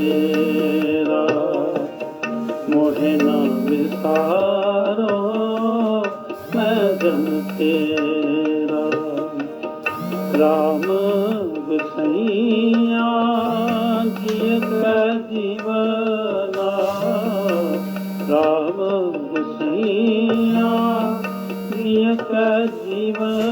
ਤੇਰਾ ਮੋਹਿ ਨਾ ਵਿਸਾਰੋ, ਮੈਂ ਜਨ ਤੇਰਾ। ਰਾਮ ਗੁਸਈਆ ਜੀਅ ਕੈ ਜੀਵਨਾ। ਰਾਮ ਗੁਸਈਆ ਜੀਅ ਕੈ ਜੀਵਨਾ।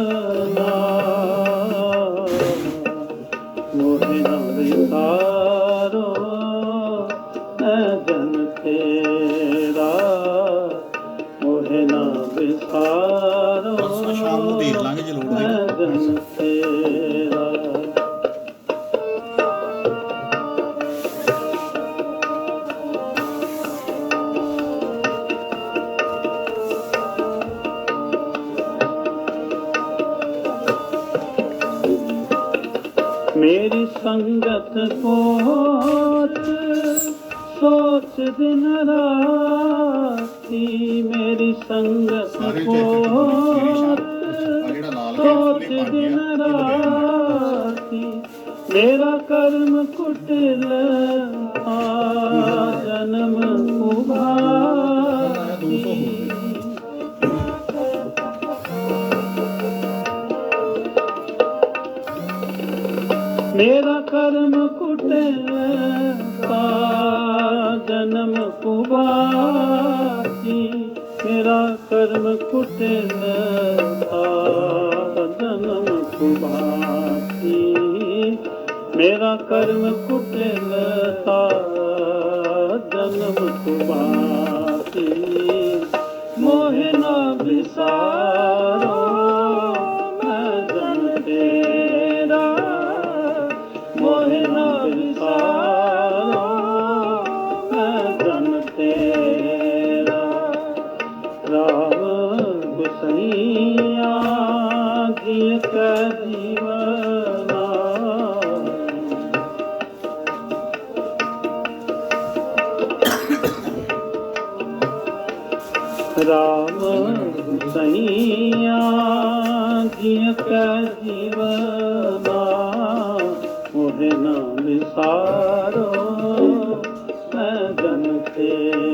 ਮੇਰੀ ਸੰਗਤ ਕੋਟ ਸੋਚ ਦਿਨ ਰਾਤੀ ਮੇਰੀ ਸੰਗਤ ਸਾਰੇ ਮੇਰਾ ਕਰਮ ਕੁਟਲ ਤਾ ਜਨਮ ਕੁਬਾਤੀ ਮੇਰਾ ਕਰਮ ਕੁਟਲ ਤਾ ਜਨਮ ਕੁਬਾਤੀ ਮੇਰਾ ਕਰਮ ਕੁਟਲ ਤਾ ਗੁਸਈਆ ਜੀਅ ਕੈ ਜੀਵਨਾ ਰਾਮ ਸਈਆ ਜਿਉ ਕੈ ਜੀਵਨਾ ਮੋਹਿ ਨਾ ਵਿਸਾਰੋ ਮੈਂ ਜਨ ਤੇਰਾ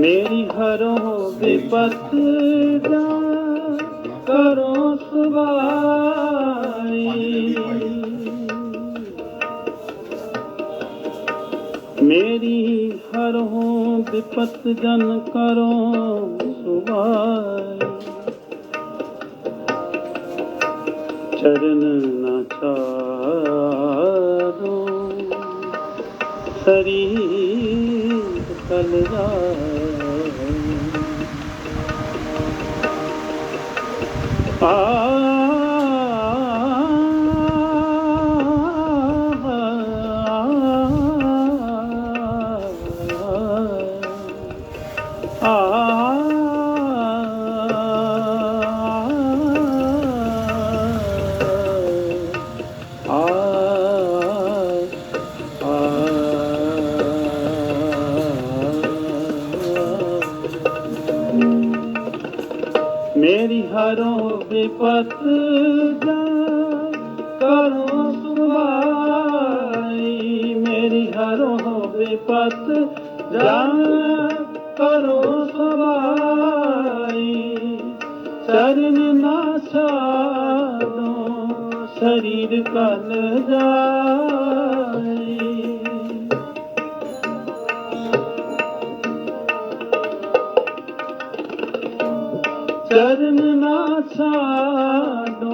ਮੇਰੀ ਹਰੋ ਵਿਪਤ ਦਾ ਕਰੋ ਸੁਭਾਈ ਮੇਰੀ ਹਰੋ ਵਿਪਤ ਜਨ ਕਰੋ ਸੁਭਾਈ ਚਰਨ ਨਾ ਚਾਰੋ ਸਰੀਰ ਕਲ Ah. ਮੇਰੀ ਹਰੋ ਵਿਪਤ ਜਾ ਕਰੋ ਸੁਭਾਈ ਮੇਰੀ ਹਰੋ ਵਿਪਤ ਜਾ ਕਰੋ ਸੁਭਾਈ ਚਰਨ ਨਾ ਛਾਡੋ ਸਰੀਰ ਕਲ ਜਾ ਚਰਨ ਨਾ ਸਾਡੋ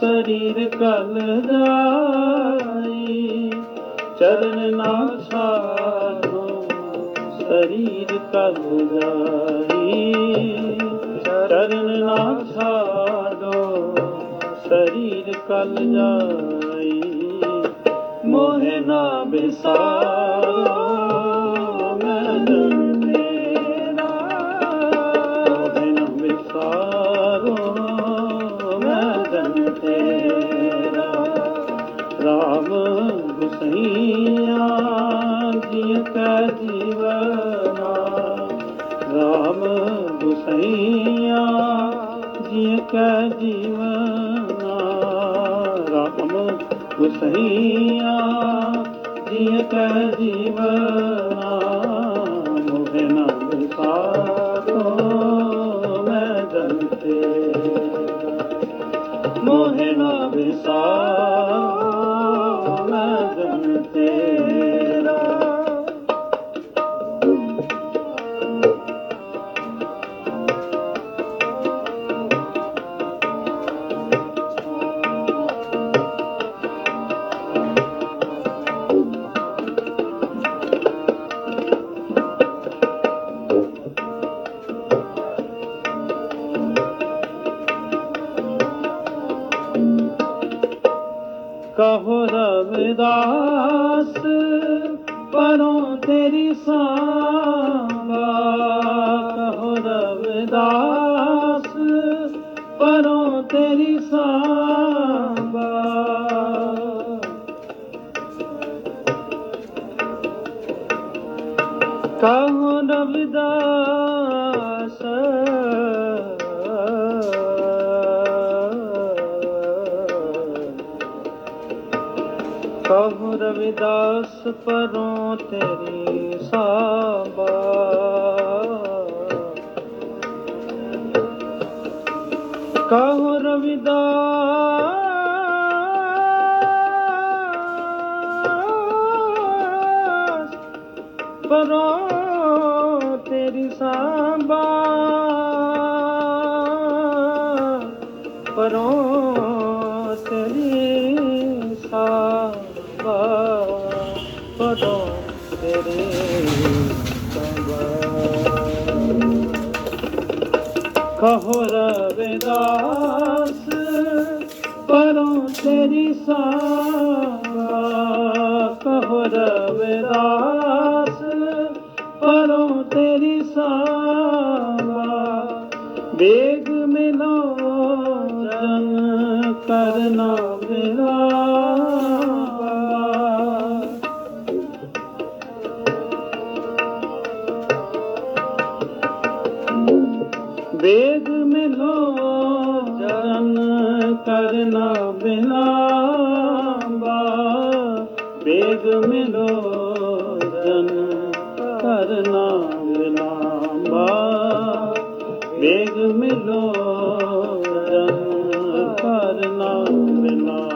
ਸਰੀਰ ਕਲ ਜਾਈ ਚਰਨ ਨਾ ਛਾਡੋ, ਸਰੀਰ ਕਲ ਜਾਈ ਚਰਨ ਨਾ ਸਾਡੋ ਸਰੀਰ ਕਲ ਜਾਈ ਮੋਹਿ ਨਾ ਬਿਸਾਰੋ, ਮੈਂ ਵਿਸਾਰੋ ਮੈਂ ਰਾਮ ਗੁਸਈਆ ਜੀ ਕਾ ਜੀਵਨਾ। ਰਾਮ ਗੁਸਈਆ ਜੀ ਕਾ ਜੀਵਨਾ। ਰਾਮ ਜੀ ਕਾ ਜੀਵਨਾ। ਮੋਹਨਾ ਨਾ ਵਿਸਾਰੋ ਮੈਂ ਜਨ ਤੇਰਾ ਕਹੋ ਰਵਿਦਾਸ ਪਰੋਂ ਤੇਰੀ ਸਾਂਭਾ ਕਹੋ ਰਵਿਦਾਸ ਪਰੋਂ ਤੇਰੀ ਸਾਂਭਾ ਕਹੋ ਰਵਿਦਾਸ ਕਹੋ ਰਵਿਦਾਸ ਪਰੋਂ ਤੇਰੀ ਸਾਂਭਾ। ਕਹੋ ਰਵਿਦਾਸ ਪਰੋਂ ਤੇਰੀ ਸਾਂਭਾ ਕਹੋ ਰਵਿਦਾਸ ਪਰੋਂ ਤੇਰੀ ਸਾਂਭਾ ਕਹੋ ਰਵਿਦਾਸ ਪਰੋਂ ਤੇਰੀ ਸਾਂਭਾ ਵੇਗ ਮਿਲੋ ਜਨ ਕਰਨਾ। ਕਰਨਾ ਬਿਲਾਵਾ ਵੇਦ ਮਿਲੋ ਜਨ ਕਰਨਾ ਬਿਲਾਵਾ ਵੇਗ ਮਿਲੋ ਜਨ ਕਰਨਾ ਬਿਲਾਵਾ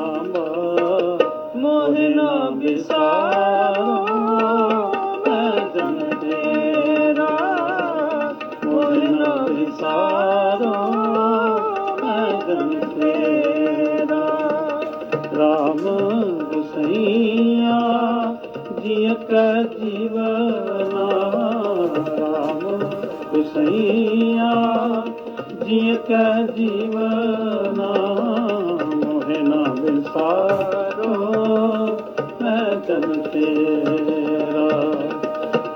ਜਿയ ਕੈ ਜੀਵਨਾ ਮੋਹਿ ਨਾ ਵਿਸਾਰੋ, ਮੈਂ ਜਨ ਤੇਰਾ।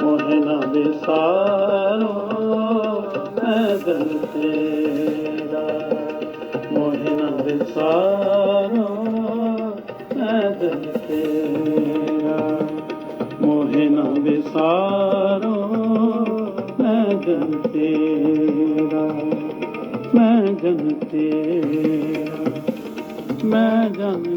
ਮੋਹਿ ਨਾ ਵਿਸਾਰੋ, ਮੈਂ ਜਨ ਤੇਰਾ। ਮੋਹਿ ਨਾ ਵਿਸਾਰੋ, ਮੈਂ ਜਨ ਤੇਰਾ। ਮੋਹਿ ਨਾ ਵਿਸਾਰੋ, ਮੈਂ ਜਨ ਤੇਰਾ। ਜਨ ਤੇਰਾ ਮੈਂ ਜਨ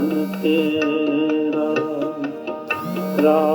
ਮੈਂ ਜਨ ਤੇਰਾ ਰਾਮ ਗੁਸਈਆ